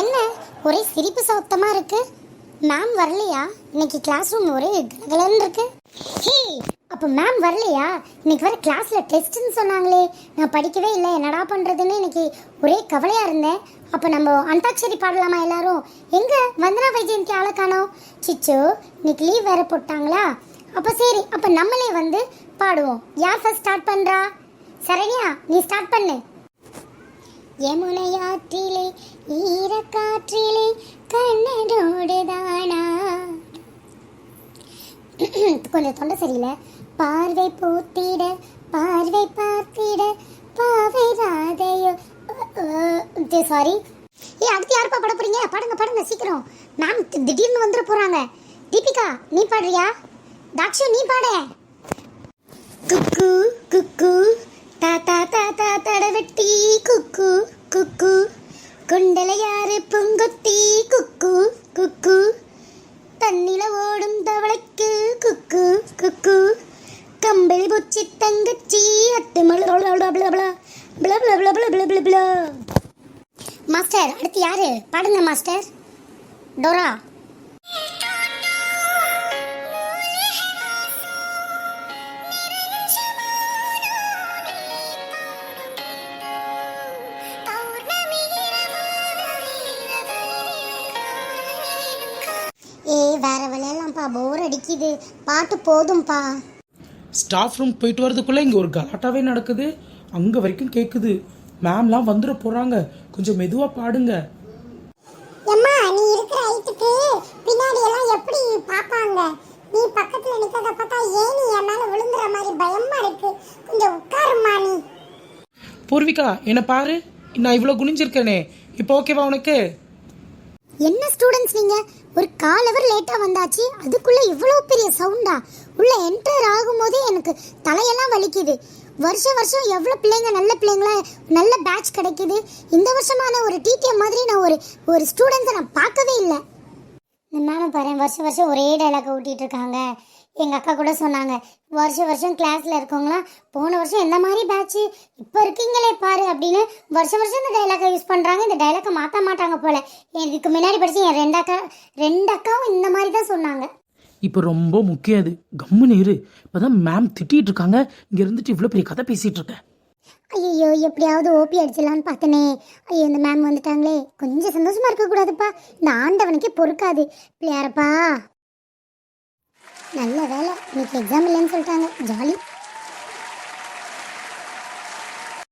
என்ன? ஒரே சிரிப்பு சத்தமா இருக்கு. மேம் வரலையா? இன்னைக்கு கிளாஸ் ரூம் ஒரே கலகலன்னு இருக்கு. ஹே அப்போ மேம் வரலையா? இன்னைக்கு வர கிளாஸ்ல டெஸ்ட்னு சொன்னாங்களே. நான் படிக்கவே இல்லை என்னடா பண்றதுன்னு இன்னைக்கு ஒரே கவலையா இருந்தேன். அப்போ நம்ம அந்தாட்சரி பாடலாமா எல்லாரும்? எங்க வந்தனா வைஜெயந்தி ஆளை காணோம். சிச்சோ இன்னைக்கு லீவ் வேற போட்டாங்களா? அப்போ சரி அப்போ நம்மளே வந்து பாடுவோம். யார் ஃபர்ஸ்ட் ஸ்டார்ட் பண்ணுறா சரண்யா நீ ஸ்டார்ட் பண்ணு. யமுனையாற்றிலே ஈரக்காற்றிலே கண்ணனோடு தானா. கொஞ்சம் தொண்டை சரியில்லை. பார்வை பூத்திட பார்வை பார்த்திட பாவை ராதையோ. சாரி ஏ அடுத்து யாருப்பா பாட போறீங்க? பாடுங்க பாடுங்க சீக்கிரம். மேம் திடீர்னு வந்துட போறாங்க. தீபிகா நீ பாடுறியா? தாக்ஷு நீ பாட. குக்கு കുണ്ടലയാറ് പൊങ്കൊത്തി കുക്കു കുക്കു തന്നില ഓടും തവളയ്ക്ക് കുക്കു കുക്കു കമ്പിൽ പൊച്ചി തങ്കച്ചി മാസ്റ്റർ അടുത്ത് യാര് പാടുங்க മാസ്റ്റർ ഡോറ ஏய் வேற விளையாடலாம்ப்பா போர் அடிக்குது. பாட்டு போதும்பா. ஸ்டாஃப் ரூம் போயிட்டு வரதுக்குள்ளே இங்கே ஒரு கலாட்டாவே நடக்குது. அங்கே வரைக்கும் கேட்குது மேம்லாம் வந்துட போகிறாங்க கொஞ்சம் மெதுவாக பாடுங்க. அம்மா நீ இருக்கிற ஹைட்டுக்கு பின்னாடி எல்லாம் எப்படி பாப்பாங்க நீ பக்கத்துல நிக்கிறத பார்த்தா ஏனி என் மேல விழுந்துற மாதிரி பயமா இருக்கு. கொஞ்சம் உட்காருமா நீ. பூர்விகா என்னை பாரு. நான் இவ்வளோ குனிஞ்சிருக்கேனே. இப்போ ஓகேவா உனக்கு? என்ன ஸ்டூடெண்ட்ஸ் நீங்க? ஒரு கால் அவர் லேட்டா வந்தாச்சு அதுக்குள்ள இவ்வளவு பெரிய சவுண்டா உள்ள என்டர் ஆகும்போதே எனக்கு தலையெல்லாம் வலிக்குது. வருஷம் வருஷம் எவ்வளோ பிள்ளைங்க நல்ல பிள்ளைங்களா நல்ல பேட்ச் கிடைக்குது. இந்த வருஷமான ஒரு டிடிஎம் மாதிரி நான் ஒரு ஒரு ஸ்டூடெண்ட்ஸை நான் பார்க்கவே இல்லை. இந்த மேம் பாரு வருஷம் வருஷம் ஒரே டைலாக் ஊட்டிகிட்டு இருக்காங்க. எங்கள் அக்கா கூட சொன்னாங்க வருஷம் வருஷம் கிளாஸில் இருக்கவங்களாம் போன வருஷம் எந்த மாதிரி பேட்ச் இப்போ இருக்கீங்களே பாரு அப்படின்னு வருஷம் வருஷம் இந்த டைலாக்கை யூஸ் பண்ணுறாங்க இந்த டைலாக்கை மாற்ற மாட்டாங்க போல. இதுக்கு முன்னாடி படிச்சு என் ரெண்டு அக்கா ரெண்டு அக்காவும் இந்த மாதிரி தான் சொன்னாங்க. இப்போ ரொம்ப முக்கியம் அது கம்முன்னு இரு. இப்போ தான் மேம் திட்டிகிட்டு இருக்காங்க. இங்கே இருந்துட்டு இவ்வளோ பெரிய கதை பேசிகிட்டு இருக்கேன் ஐயோ எப்படியாவது ஓபி அடிச்சிடலான்னு பார்த்தனே. ஐயோ இந்த மேம் வந்துட்டாங்களே. கொஞ்சம் சந்தோஷமா இருக்கக்கூடாதுப்பா. இந்த ஆண்டவனுக்கே பொறுக்காது. பிள்ளையாரப்பா. நல்ல வேலை. இன்னைக்கு எக்ஸாம் இல்லைன்னு சொல்லிட்டாங்க. ஜாலி